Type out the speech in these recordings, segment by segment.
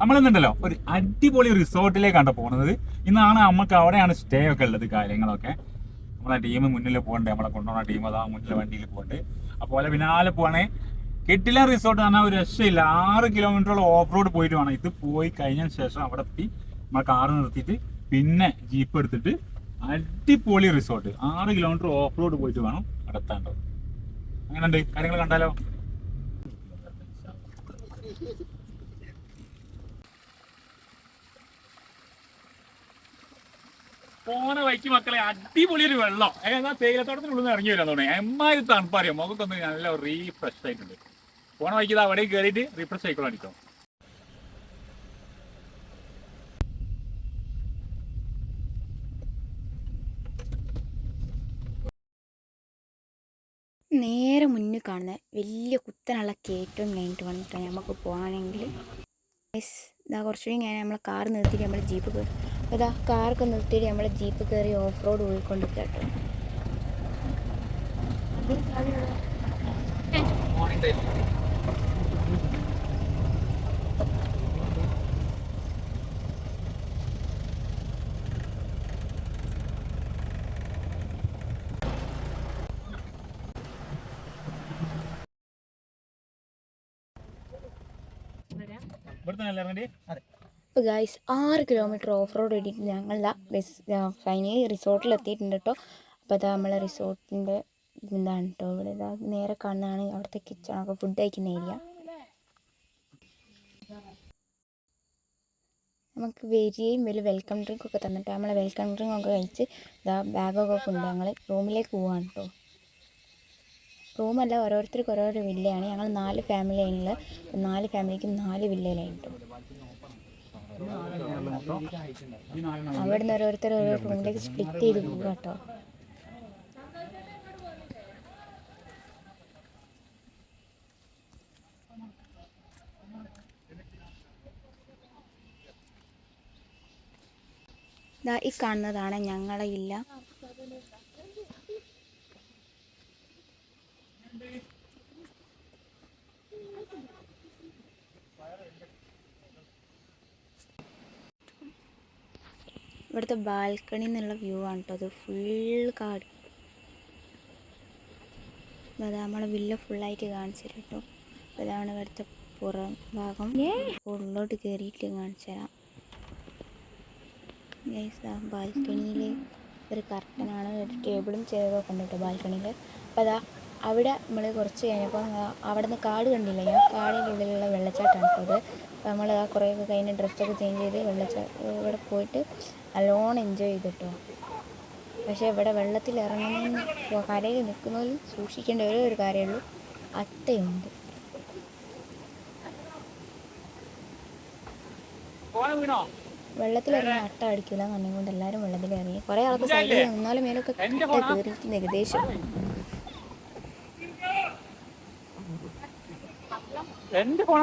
നമ്മളെന്നുണ്ടല്ലോ ഒരു അടിപൊളി റിസോർട്ടിലേക്കാണ് പോകുന്നത് ഇന്നാണ് നമുക്ക് അവിടെയാണ് സ്റ്റേ ഒക്കെ ഉള്ളത് കാര്യങ്ങളൊക്കെ. നമ്മളെ ടീം മുന്നിൽ പോകണ്ടേ നമ്മളെ കൊണ്ടുപോകുന്ന ടീം അതാ മുന്നിലെ വണ്ടിയിൽ പോകണ്ടേ അപ്പോൾ പിന്നാലെ പോവാണേ കെട്ടില റിസോർട്ട് പറഞ്ഞാൽ ഒരു രക്ഷയില്ല. ആറ് കിലോമീറ്ററോളം ഓഫ് റോഡ് പോയിട്ട് വേണം. ഇത് പോയി കഴിഞ്ഞതിന് ശേഷം അവിടെ എത്തി നമ്മളെ കാറ് നിർത്തിയിട്ട് പിന്നെ ജീപ്പ് എടുത്തിട്ട് അടിപൊളി റിസോർട്ട് ആറ് കിലോമീറ്റർ ഓഫ് റോഡ് പോയിട്ട് വേണം അവിടെ എത്താണ്ടോ അങ്ങനെയുണ്ട് കാര്യങ്ങൾ കണ്ടാലോ? പോണ വഴിക്ക് മക്കളെ അടിപൊളി ഒരു വെള്ളം ഏതാ തേയിലത്തോട്ടത്തിനുള്ളിൽ നിന്ന് ഇറങ്ങി വരാൻ തോന്നുന്നു. എമ്മാതിരി തണുപ്പറിയാം മുഖത്തൊന്ന് നല്ല റീഫ്രഷ് ആയിട്ടുണ്ട്. പോണ വഴിക്ക് അവിടെ കയറിയിട്ട് റീഫ്രഷ് ആയിക്കോളാം അടിച്ചോ നേരെ മുന്നിൽ കാണുന്ന വലിയ കുത്തനുള്ള കയറ്റവും കഴിഞ്ഞിട്ട് വന്നിട്ടാണ് നമുക്ക് പോകാണെങ്കിൽ ഇതാ കുറച്ചുകൂടി ഞാൻ നമ്മളെ കാർ നിർത്തിയിട്ട് നമ്മൾ ജീപ്പ് കയറി ഇതാ കാറൊക്കെ നിർത്തിയിട്ട് നമ്മൾ ജീപ്പ് കയറി ഓഫ് റോഡ് പോയിക്കൊണ്ട് കേട്ടോ ഇവിടുത്തെ നല്ല അപ്പോൾ ഗൈസ് ആറ് കിലോമീറ്റർ ഓഫ് റോഡ് ഓടിയിട്ട് ഞങ്ങളുടെ ബസ് ഫൈനലി റിസോർട്ടിൽ എത്തിയിട്ടുണ്ട് കേട്ടോ അപ്പോൾ അതാ നമ്മളെ റിസോർട്ടിന്റെ എന്താണ് കേട്ടോ ഇവിടെ. നേരെ കാണുന്നതാണ് അവിടുത്തെ കിച്ചണൊക്കെ ഫുഡ് കഴിക്കുന്ന ഏരിയ നമുക്ക് വരികയും വലിയ വെൽക്കം ഡ്രിങ്ക് ഒക്കെ തന്നിട്ട് നമ്മളെ വെൽക്കം ഡ്രിങ്ക് ഒക്കെ കഴിച്ച് ഇതാ ബാഗൊക്കെ കൊണ്ട് ഞങ്ങൾ റൂമിലേക്ക് പോവാണ് കേട്ടോ റൂമല്ല ഓരോരുത്തർക്ക് ഓരോരോ വില്ലയാണ്. ഞങ്ങൾ നാല് ഫാമിലി ആണുള്ളത് നാല് ഫാമിലിക്ക് നാല് വില്ലയിലായി കേട്ടോ അവിടെ നിന്ന് ഓരോരുത്തർ ഓരോ റൂമിലേക്ക് സ്പ്ലിറ്റ് ചെയ്ത് പോകുക കേട്ടോ. ഈ കാണുന്നതാണ് ഞങ്ങളെ ഇല്ല. ഇവിടുത്തെ ബാൽക്കണി എന്നുള്ള വ്യൂ ആണ് കേട്ടോ അത് ഫുൾ കാട്. അതാ നമ്മളെ വില്ല ഫുള്ളായിട്ട് കാണിച്ചു തരാം കേട്ടോ അതാണ് ഇവിടുത്തെ പുറം ഭാഗം. ഉള്ളോട്ട് കയറിയിട്ട് കാണിച്ചു തരാം ബാൽക്കണിയിൽ ഒരു കർട്ടനാണ് ഒരു ടേബിളും ചെയറൊക്കെ ഉണ്ട് കേട്ടോ ബാൽക്കണിയിൽ അപ്പോൾ അതാ അവിടെ നമ്മൾ കുറച്ച് കഴിഞ്ഞപ്പോൾ അവിടെ നിന്ന് കാട് കണ്ടില്ല? ഞാൻ കാടിന്റെ ഉള്ളിലുള്ള വെള്ളച്ചാട്ടമാണ് അപ്പോൾ അത്. അപ്പോൾ നമ്മൾ ആ കുറേ ഒക്കെ കഴിഞ്ഞ് ഡ്രസ്സൊക്കെ ചേഞ്ച് ചെയ്ത് വെള്ളച്ചാട്ടം ഇവിടെ പോയിട്ട് നല്ലോണം എൻജോയ് ചെയ്തിട്ടോ. പക്ഷേ ഇവിടെ വെള്ളത്തിൽ ഇറങ്ങുന്ന കരയിൽ നിൽക്കുന്നതിൽ സൂക്ഷിക്കേണ്ട ഒരേ ഒരു കാര്യമുള്ളൂ അത്തയുണ്ട് ഇറങ്ങി അട്ട അടിക്കില്ല എന്നെ കൊണ്ട് എല്ലാവരും വെള്ളത്തിൽ ഇറങ്ങി കുറേ ആൾക്ക് സൈഡിൽ നിന്നാലും മേലൊക്കെ അട്ട കയറിയിരിക്കുന്ന ഏകദേശം. എന്റെ ഫോൺ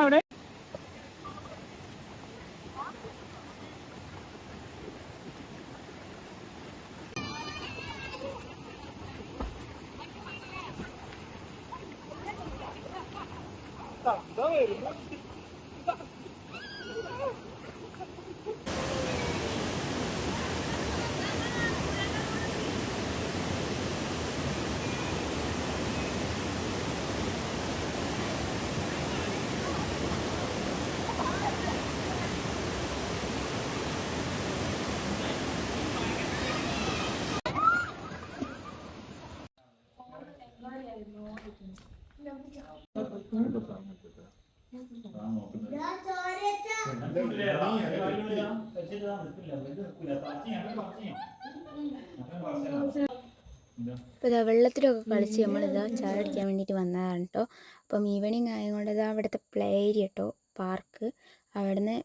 അപ്പോൾ ഇതാ വെള്ളത്തിലൊക്കെ കളിച്ച് നമ്മളിതാ ചായ അടിക്കാൻ വേണ്ടിയിട്ട് വന്നതാണ് കേട്ടോ അപ്പം ഈവനിങ് ആയതുകൊണ്ട് ഇതാ അവിടുത്തെ പ്ലേ ഏരിയ കേട്ടോ പാർക്ക്. അവിടുന്ന്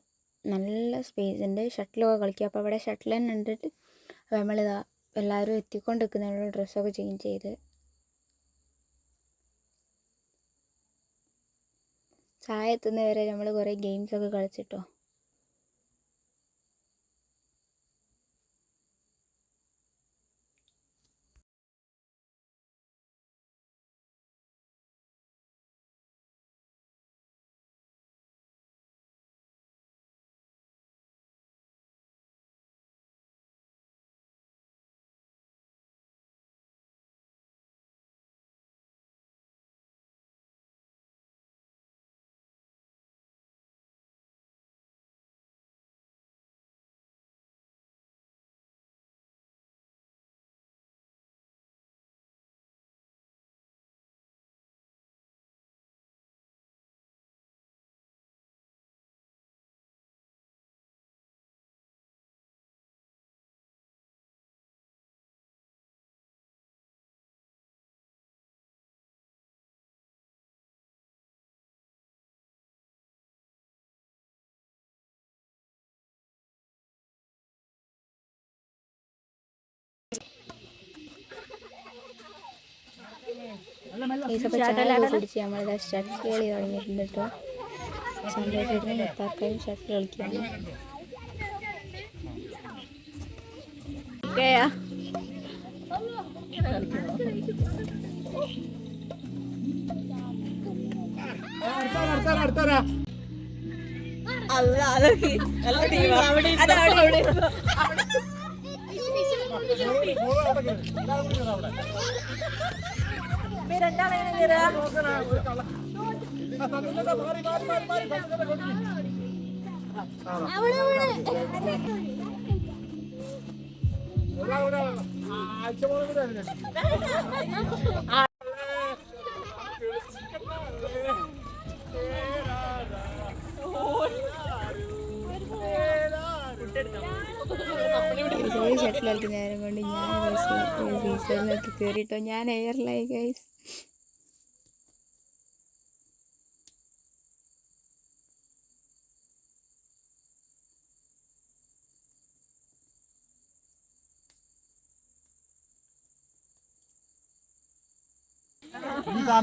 നല്ല സ്പേസ് ഉണ്ട് ഷട്ടിലൊക്കെ കളിക്കുക അപ്പോൾ അവിടെ ഷട്ടിൽ തന്നെ അപ്പോൾ നമ്മളിതാ എല്ലാവരും എത്തിക്കൊണ്ട് നിൽക്കുന്ന ഡ്രസ്സൊക്കെ ചേഞ്ച് ചെയ്ത് ചായ എത്തുന്നവരെ നമ്മൾ കുറേ ഗെയിംസൊക്കെ കളിച്ചിട്ടോ? അപ്പോൾ ചായ കുടിച്ച് നമ്മളിതാ ഷട്ടിൽ കളി തുടങ്ങിയിട്ടുണ്ട് കേട്ടോ. സന്തോഷത്തിന് മുത്താർക്കാരും ഷട്ടിൽ കളിക്കുകയാണ്. ഷട്ടിൽ കളിക്കുന്ന നേരം കൊണ്ട് ഞാൻ റീസറിനൊക്കെ കയറിയിട്ടോ ഞാൻ എയർലൈ ഗൈസ്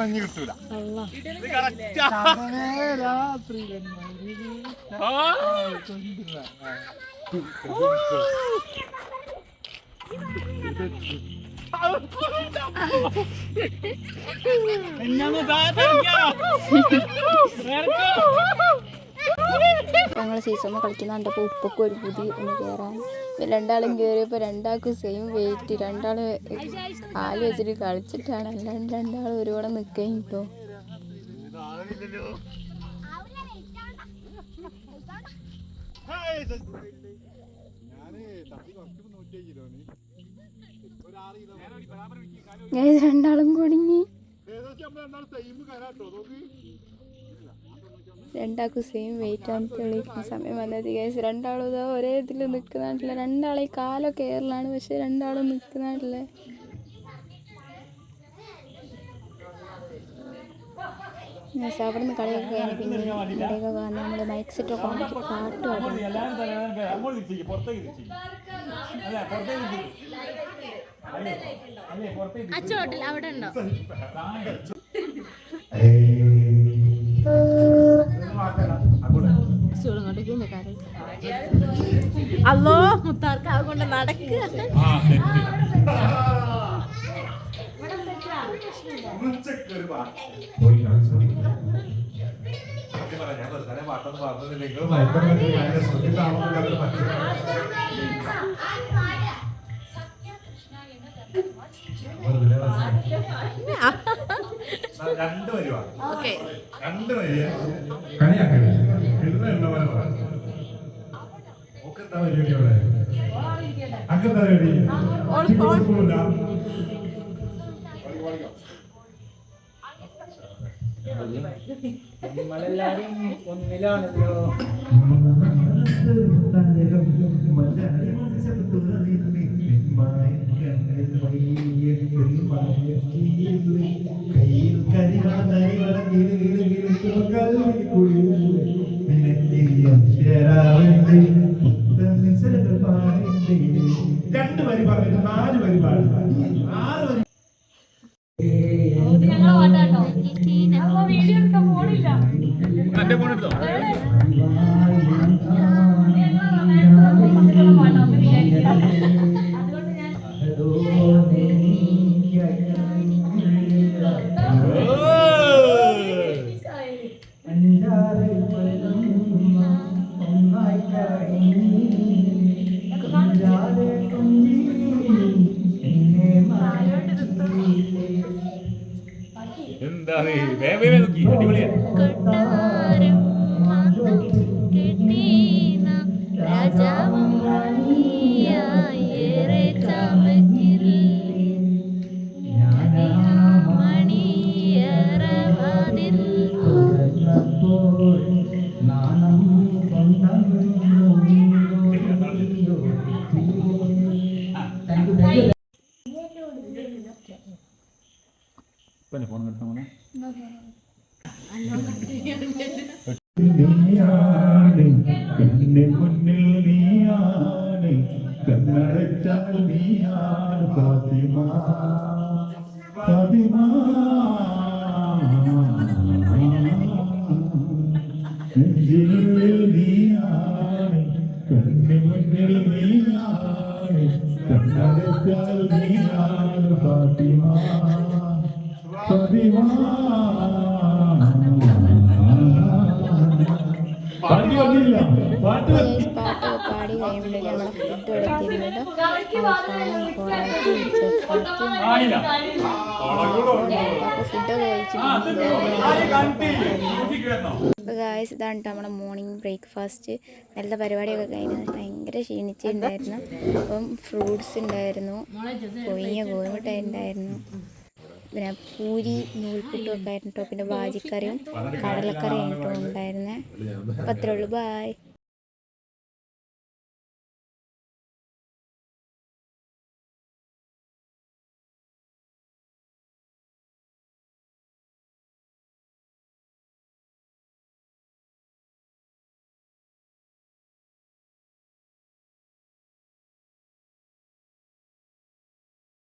ഇനി കിട്ടൂല. ഇത് correct ഞങ്ങൾ സീസമ്മ കളിക്കുന്ന കണ്ടപ്പോൾ ഉപ്പൊക്കെ ഒരു പുതി ഒന്ന് കയറാൻ രണ്ടാളും കയറിയപ്പോൾ രണ്ടാൾക്കും സെയിം വെയിറ്റ് രണ്ടാൾ കാൽ വെച്ചിട്ട് കളിച്ചിട്ടാണ്. അല്ലാണ്ട് രണ്ടാളും ഒരുപാട് നിൽക്കുകയും കിട്ടോ രണ്ടാളും കുടുങ്ങി. രണ്ടാൾക്കും സെയിം വെയിറ്റ് ആണ്. തെളിയിക്കുന്ന സമയം വന്നത് ഗൈസ് രണ്ടാളും ഇതാ ഒരേ ഇതിൽ നിൽക്കുന്നതായിട്ടില്ല രണ്ടാളെ കാലൊക്കെ ഏറിലാണ്. പക്ഷെ രണ്ടാളും നിൽക്കുന്നാട്ടില്ല അവിടെ നിന്ന് കളിയൊക്കെ കഴിഞ്ഞ് പിന്നെ നമ്മൾ മൈക്ക് സെറ്റ് ഒക്കെ പാട്ട് പാടും എല്ലാവരും അവിടെ അങ്ങോട്ട് തിരിച്ചിരിക്ക്. അല്ല, പുറത്തേക്ക് തിരിച്ചിരിക്ക്. അല്ലേ. അല്ലോ മുത്താർക്കാവ് കൊണ്ട് നടക്കുക. രണ്ട് വരുവാ ഓക്കെ രണ്ട് വരിക കളിയാക്കരുത് എഴുതുന്ന എണ്ണ പോലെ പറ പരിപാടി അവിടെ നമ്മളെല്ലാരും ഒന്നിലാണല്ലോ രണ്ട് വരി പറഞ്ഞിട്ട് നാല് വരി പാടി. പിന്നെ ഫോൺ കിട്ടണം മുന്നിൽ നീയാണ് കണ്ണടച്ചാൽ നീയാണ് ഫാത്തിമ ഫാത്തിമ നെഞ്ചിനുള്ളിൽ നീയാണ് കണ്ണു മുന്നിൽ നീയാണ് കണ്ണടച്ചാൽ നീയാണ് ഫാത്തിമ. പാട്ട് പാടി കഴിയുമ്പോഴേക്കും നമ്മുടെ ഫുഡ് ഇവിടെ എത്തിയിരുന്നിട്ട് അൽഫാമും പൊറാട്ടയും ചപ്പാത്തിയും ആയില്ല അപ്പോൾ ഫുഡൊക്കെ കഴിച്ച് അപ്പോൾ ഗായ്സ് ഇതാണ് നമ്മുടെ മോർണിംഗ് ബ്രേക്ക്ഫാസ്റ്റ് നല്ല പരിപാടിയൊക്കെ കഴിഞ്ഞ് ഭയങ്കര ക്ഷീണിച്ചിട്ടുണ്ടായിരുന്നു. അപ്പം ഫ്രൂട്ട്സ് ഉണ്ടായിരുന്നു കൊയ്യ ഗോതമ്പ് ഉണ്ടായിരുന്നു. പിന്നെ പൂരി നൂൽപുട്ടും ഒക്കെ ആയിരുന്നു കേട്ടോ പിന്നെ ബാജിക്കറിയും കടലക്കറിയും കേട്ടോ ഉണ്ടായിരുന്നേ അപ്പം അത്രേ ഉള്ളൂ. ബായ്